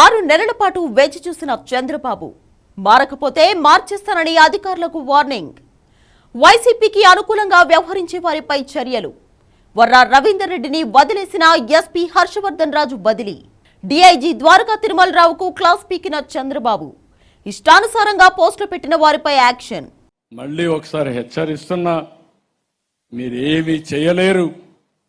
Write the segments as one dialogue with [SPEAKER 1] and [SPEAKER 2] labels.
[SPEAKER 1] ఆరు నెలల పాటు వేచి చూసిన చంద్రబాబు మారకపోతే మార్చేస్తానని అధికారులకు వార్నింగ్. వైసీపీకి అనుకూలంగా వ్యవహరించే వారిపై చర్యలు. వర్రా రవీందర్ రెడ్డిని వదిలేసిన ఎస్పీ హర్షవర్ధన్ రాజు బదిలీ. డీఐజీ ద్వారకా తిరుమలరావుకు క్లాస్ పీకిన చంద్రబాబు ఇష్టానుసారంగా పోస్టులు పెట్టిన వారిపై యాక్షన్.
[SPEAKER 2] మళ్ళీ ఒకసారి హెచ్చరిస్తున్నా మీరేమీ చేయలేరు.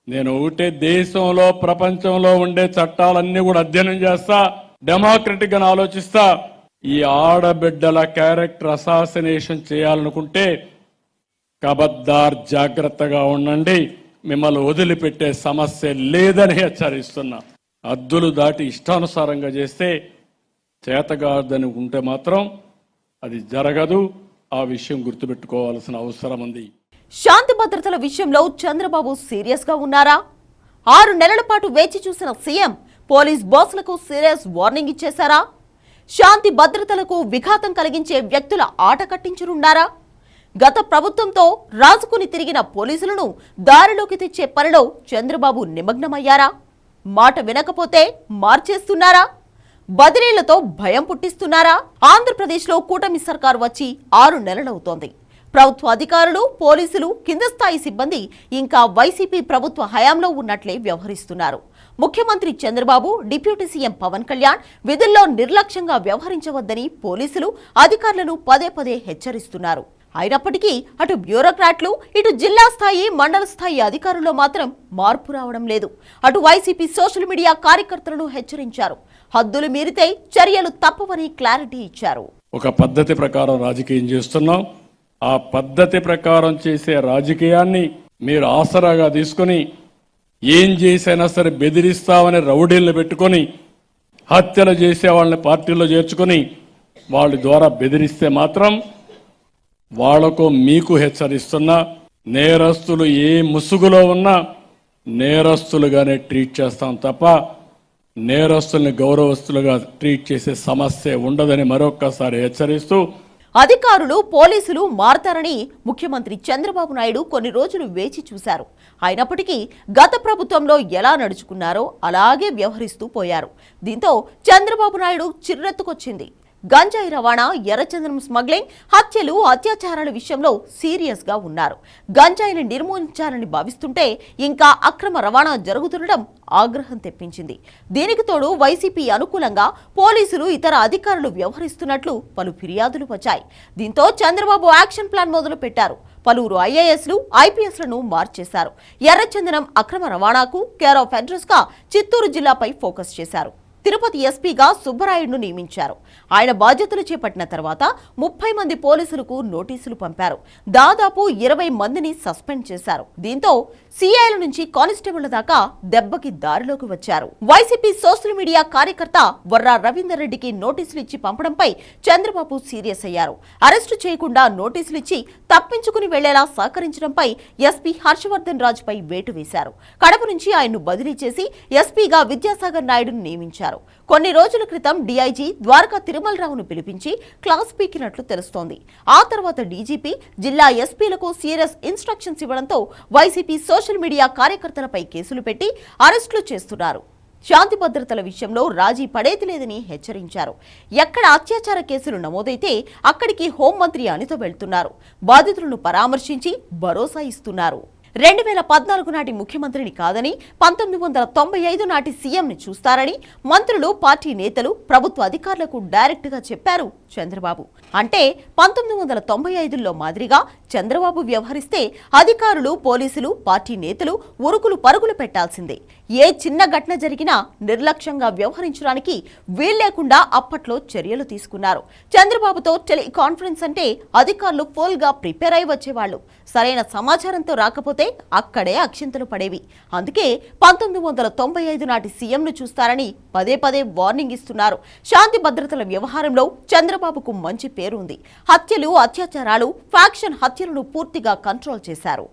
[SPEAKER 2] నేను ఒకటే దేశంలో ప్రపంచంలో ఉండే చట్టాలన్నీ కూడా అధ్యయనం చేస్తా. డెమోక్రటిక్గా ఆలోచిస్తా. ఈ ఆడబిడ్డల క్యారెక్టర్ అసాసినేషన్ చేయాలనుకుంటే కబద్దార్ జాగ్రత్తగా ఉండండి. మిమ్మల్ని వదిలిపెట్టే సమస్య లేదని హెచ్చరిస్తున్నా. అద్దులు దాటి ఇష్టానుసారంగా చేస్తే చేతగాదని ఉంటే మాత్రం అది జరగదు. ఆ విషయం గుర్తుపెట్టుకోవాల్సిన అవసరం ఉంది.
[SPEAKER 1] శాంతి భద్రతల విషయంలో చంద్రబాబు సీరియస్గా ఉన్నారా? ఆరు నెలల పాటు వేచి చూసిన సీఎం పోలీస్ బాసులకు సీరియస్ వార్నింగ్ ఇచ్చేశారా? శాంతి భద్రతలకు విఘాతం కలిగించే వ్యక్తుల ఆట కట్టించనున్నారా? గత ప్రభుత్వంతో రాజుకుని తిరిగిన పోలీసులను దారిలోకి తెచ్చే పనిలో చంద్రబాబు నిమగ్నమయ్యారా? మాట వినకపోతే మార్చేస్తున్నారా? బదిలీలతో భయం పుట్టిస్తున్నారా? ఆంధ్రప్రదేశ్లో కూటమి సర్కారు వచ్చి ఆరు నెలలవుతోంది. ప్రభుత్వ అధికారులు పోలీసులు కింద స్థాయి సిబ్బంది ఇంకా వైసీపీ ప్రభుత్వ హయాంలో ఉన్నట్లే వ్యవహరిస్తున్నారు. ముఖ్యమంత్రి చంద్రబాబు డిప్యూటీ సీఎం పవన్ కళ్యాణ్ విధుల్లో నిర్లక్ష్యంగా వ్యవహరించవద్దని పోలీసులు అధికారులను పదే పదే హెచ్చరిస్తున్నారు. అయినప్పటికీ అటు బ్యూరోక్రాట్లు ఇటు జిల్లా స్థాయి మండల స్థాయి అధికారుల్లో మాత్రం మార్పు రావడం లేదు. అటు వైసీపీ సోషల్ మీడియా కార్యకర్తలను హెచ్చరించారు. హద్దులు మీరితే చర్యలు తప్పవని క్లారిటీ ఇచ్చారు.
[SPEAKER 2] ఒక పద్ధతి ప్రకారం రాజకీయం చేస్తున్నాం. ఆ పద్ధతి ప్రకారం చేసే రాజకీయాన్ని మీరు ఆసరాగా తీసుకొని ఏం చేసైనా సరే బెదిరిస్తామని రౌడీలను పెట్టుకొని హత్యలు చేసే వాళ్ళని పార్టీలో చేర్చుకొని వాళ్ళ ద్వారా బెదిరిస్తే మాత్రం వాళ్ళకు మీకు హెచ్చరిస్తున్నా నేరస్తులు ఏ ముసుగులో ఉన్నా నేరస్తులుగానే ట్రీట్ చేస్తాం తప్ప నేరస్తుల్ని గౌరవస్తులుగా ట్రీట్ చేసే సమస్య ఉండదని మరొక్కసారి హెచ్చరిస్తూ
[SPEAKER 1] అధికారులు పోలీసులు మారతారని ముఖ్యమంత్రి చంద్రబాబు నాయుడు కొన్ని రోజులు వేచి చూశారు. అయినప్పటికీ గత ప్రభుత్వంలో ఎలా నడుచుకున్నారో అలాగే వ్యవహరిస్తూ పోయారు. దీంతో చంద్రబాబు నాయుడు చిర్రెత్తుకొచ్చింది. గంజాయి రవాణా ఎర్రచందనం స్మగ్లింగ్ హత్యలు అత్యాచారాల విషయంలో సీరియస్గా ఉన్నారు. గంజాయిని నిర్మూలించాలని భావిస్తుంటే ఇంకా అక్రమ రవాణా జరుగుతుండడం ఆగ్రహం తెప్పించింది. దీనికి తోడు వైసీపీ అనుకూలంగా పోలీసులు ఇతర అధికారులు వ్యవహరిస్తున్నట్లు పలు ఫిర్యాదులు వచ్చాయి. దీంతో చంద్రబాబు యాక్షన్ ప్లాన్ మొదలు పెట్టారు పలువురు ఐఏఎస్లు ఐపీఎస్లను మార్చేశారు. ఎర్రచందనం అక్రమ రవాణాకు కేర్ ఆఫ్ అడ్రస్గా చిత్తూరు జిల్లాపై ఫోకస్ చేశారు. తిరుపతి ఎస్పీగా సుబ్బరాయుడును నియమించారు. ఆయన బాధ్యతలు చేపట్టిన తర్వాత ముప్పై మంది పోలీసులకు నోటీసులు పంపారు. దాదాపు ఇరవై మందిని సస్పెండ్ చేశారు. దీంతో సీఐల నుంచి కానిస్టేబుల్ దాకా దెబ్బకి దారిలోకి వచ్చారు. వైసీపీ సోషల్ మీడియా కార్యకర్త వర్రా రవీందర్ రెడ్డికి నోటీసులు ఇచ్చి పంపడంపై చంద్రబాబు సీరియస్ అయ్యారు. అరెస్టు చేయకుండా నోటీసులు ఇచ్చి తప్పించుకుని వెళ్ళేలా సహకరించడంపై ఎస్పీ హర్షవర్ధన్ రాజుపై వేటు వేశారు. కడప నుంచి ఆయన్ను బదిలీ చేసి ఎస్పీగా విద్యాసాగర్ నాయుడును నియమించారు. కొన్ని రోజుల క్రితం డీఐజీ ద్వారకా తిరుమలరావును పిలిపించి క్లాస్ పీకినట్లు తెలుస్తోంది. ఆ తర్వాత డీజీపీ జిల్లా ఎస్పీలకు సీరియస్ ఇన్స్ట్రక్షన్స్ ఇవ్వడంతో వైసీపీ సోషల్ మీడియా కార్యకర్తలపై కేసులు పెట్టి అరెస్టులు చేస్తున్నారు. శాంతి భద్రతల విషయంలో రాజీ పడేది లేదని హెచ్చరించారు. ఎక్కడ అత్యాచార కేసులు నమోదైతే అక్కడికి హోంమంత్రి అనిత వెళ్తున్నారు. బాధితులను పరామర్శించి భరోసా ఇస్తున్నారు. రెండు వేల పద్నాలుగు నాటి ముఖ్యమంత్రిని కాదని పంతొమ్మిది వందల తొంభై ఐదు నాటి సీఎంని చూస్తారని మంత్రులు పార్టీ నేతలు ప్రభుత్వ అధికారులకు డైరెక్ట్గా చెప్పారు చంద్రబాబు. అంటే పంతొమ్మిది వందల తొంభై ఐదులో మాదిరిగా చంద్రబాబు వ్యవహరిస్తే అధికారులు పోలీసులు పార్టీ నేతలు ఉరుకులు పరుగులు పెట్టాల్సిందే. ఏ చిన్న ఘటన జరిగినా నిర్లక్ష్యంగా వ్యవహరించడానికి వీల్లేకుండా అప్పట్లో చర్యలు తీసుకున్నారు. చంద్రబాబుతో టెలికాన్ఫరెన్స్ అంటే అధికారులు ఫుల్గా ప్రిపేర్ అయి వచ్చేవాళ్ళు. సరైన సమాచారంతో రాకపోతే అక్కడే అక్షింతలు పడేవి. అందుకే పంతొమ్మిది వందల తొంభై ఐదు నాటి సీఎంను చూస్తారని పదే పదే వార్నింగ్ ఇస్తున్నారు. శాంతి భద్రతల వ్యవహారంలో చంద్రబాబుకు మంచి పేరు ఉంది హత్యలు అత్యాచారాలు ఫ్యాక్షన్ హత్యలను పూర్తిగా కంట్రోల్ చేశారు.